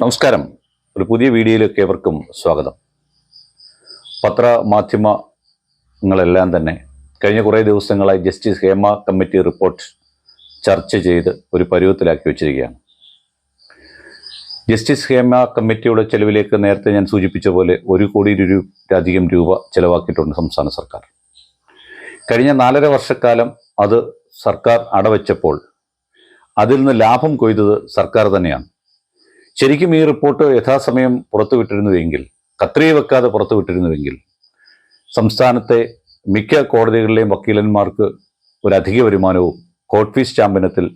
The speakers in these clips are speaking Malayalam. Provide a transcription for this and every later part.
നമസ്കാരം. ഒരു പുതിയ വീഡിയോയിലേക്ക് ഏവർക്കും സ്വാഗതം. പത്രമാധ്യമങ്ങളെല്ലാം തന്നെ കഴിഞ്ഞ കുറേ ദിവസങ്ങളായി ജസ്റ്റിസ് ഹേമ കമ്മിറ്റി റിപ്പോർട്ട് ചർച്ച ചെയ്ത് ഒരു പരുവത്തിലാക്കി വെച്ചിരിക്കുകയാണ്. ജസ്റ്റിസ് ഹേമ കമ്മിറ്റിയുടെ ചെലവിലേക്ക് നേരത്തെ ഞാൻ സൂചിപ്പിച്ച പോലെ ഒരു കോടി രൂപയിലധികം രൂപ ചെലവാക്കിയിട്ടുണ്ട് സംസ്ഥാന സർക്കാർ. കഴിഞ്ഞ നാലര വർഷക്കാലം അത് സർക്കാർ അടവച്ചപ്പോൾ അതിൽ നിന്ന് ലാഭം കൊയ്തത് സർക്കാർ തന്നെയാണ്. ശരിക്കും ഈ റിപ്പോർട്ട് യഥാസമയം പുറത്തുവിട്ടിരുന്നുവെങ്കിൽ കത്രിക വെക്കാതെ പുറത്തുവിട്ടിരുന്നുവെങ്കിൽ സംസ്ഥാനത്തെ മിക്ക കോടതികളിലെയും വക്കീലന്മാർക്ക് ഒരു അധിക വരുമാനവും കോർട്ട് ഫീസ് ചാമ്പ്യനത്തിൽ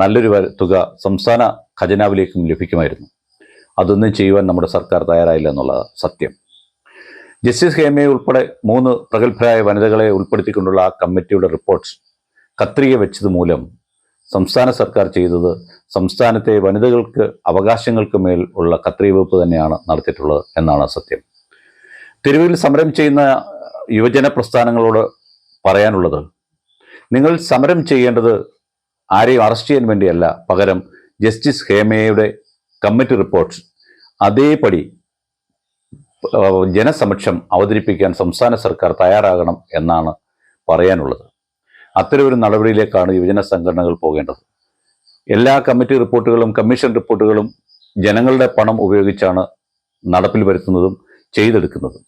നല്ലൊരു തുക സംസ്ഥാന ഖജനാവിലേക്കും ലഭിക്കുമായിരുന്നു. അതൊന്നും ചെയ്യുവാൻ നമ്മുടെ സർക്കാർ തയ്യാറായില്ല എന്നുള്ളത് സത്യം. ജസ്റ്റിസ് ഹേമയെ ഉൾപ്പെടെ മൂന്ന് പ്രഗത്ഭരായ വനിതകളെ ഉൾപ്പെടുത്തിക്കൊണ്ടുള്ള ആ കമ്മിറ്റിയുടെ റിപ്പോർട്ട്സ് കത്രിക വെച്ചത് മൂലം സംസ്ഥാന സർക്കാർ ചെയ്തത് സംസ്ഥാനത്തെ വനിതകൾക്ക് അവകാശങ്ങൾക്ക് മേൽ ഉള്ള കത്രിവെപ്പ് തന്നെയാണ് നടത്തിയിട്ടുള്ളത് എന്നാണ് സത്യം. തെരുവിൽ സമരം ചെയ്യുന്ന യുവജന പ്രസ്ഥാനങ്ങളോട് പറയാനുള്ളത് നിങ്ങൾ സമരം ചെയ്യേണ്ടത് ആരെയും അറസ്റ്റ് ചെയ്യാൻ വേണ്ടിയല്ല. പകരം ജസ്റ്റിസ് ഹേമയുടെ കമ്മിറ്റി റിപ്പോർട്ട് അതേപടി ജനസമക്ഷം അവതരിപ്പിക്കാൻ സംസ്ഥാന സർക്കാർ തയ്യാറാകണം എന്നാണ് പറയാനുള്ളത്. അത്തരമൊരു നടപടിയിലേക്കാണ് യുവജന സംഘടനകൾ പോകേണ്ടത്. എല്ലാ കമ്മിറ്റി റിപ്പോർട്ടുകളും കമ്മീഷൻ റിപ്പോർട്ടുകളും ജനങ്ങളുടെ പണം ഉപയോഗിച്ചാണ് നടപ്പിൽ വരുത്തുന്നതും ചെയ്തെടുക്കുന്നതും.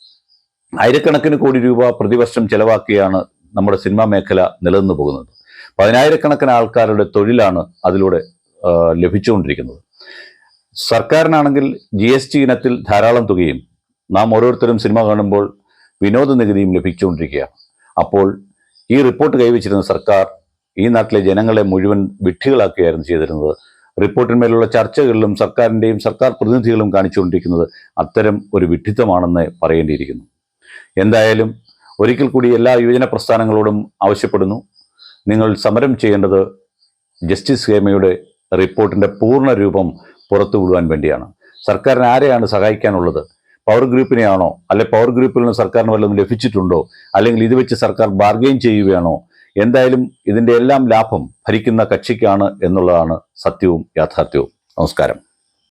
ആയിരക്കണക്കിന് കോടി രൂപ പ്രതിവർഷം ചെലവാക്കിയാണ് നമ്മുടെ സിനിമാ മേഖല നിലനിന്നു പോകുന്നത്. പതിനായിരക്കണക്കിന് ആൾക്കാരുടെ തൊഴിലാണ് അതിലൂടെ ലഭിച്ചുകൊണ്ടിരിക്കുന്നത്. സർക്കാരിനാണെങ്കിൽ ജി എസ് ടി ഇനത്തിൽ ധാരാളം തുകയും നാം ഓരോരുത്തരും സിനിമ കാണുമ്പോൾ വിനോദ നികുതിയും ലഭിച്ചുകൊണ്ടിരിക്കുകയാണ്. അപ്പോൾ ഈ റിപ്പോർട്ട് കൈവച്ചിരുന്ന സർക്കാർ ഈ നാട്ടിലെ ജനങ്ങളെ മുഴുവൻ വിഡ്ഢികളാക്കുകയായിരുന്നു ചെയ്തിരുന്നത്. റിപ്പോർട്ടിന്മേലുള്ള ചർച്ചകളിലും സർക്കാരിന്റെയും സർക്കാർ പ്രതിനിധികളും കാണിച്ചുകൊണ്ടിരിക്കുന്നത് അത്തരം ഒരു വിഡ്ഢിത്തമാണെന്ന് പറയേണ്ടിയിരിക്കുന്നു. എന്തായാലും ഒരിക്കൽ കൂടി എല്ലാ യുവജന പ്രസ്ഥാനങ്ങളോടും ആവശ്യപ്പെടുന്നു. നിങ്ങൾ സമരം ചെയ്യേണ്ടത് ജസ്റ്റിസ് ഹേമയുടെ റിപ്പോർട്ടിന്റെ പൂർണ രൂപം പുറത്തു വിടുവാൻ വേണ്ടിയാണ്. സർക്കാരിന് ആരെയാണ് സഹായിക്കാനുള്ളത്? പവർ ഗ്രൂപ്പിനെയാണോ? അല്ലെ പവർ ഗ്രൂപ്പിൽ നിന്ന് സർക്കാരിന് വല്ലതും ലഭിച്ചിട്ടുണ്ടോ? അല്ലെങ്കിൽ ഇത് വെച്ച് സർക്കാർ ബാർഗെയിൻ ചെയ്യുകയാണോ? എന്തായാലും ഇതിന്റെ എല്ലാം ലാഭം ഭരിക്കുന്ന കക്ഷിക്കാണ് എന്നുള്ളതാണ് സത്യവും യാഥാർത്ഥ്യവും. നമസ്കാരം.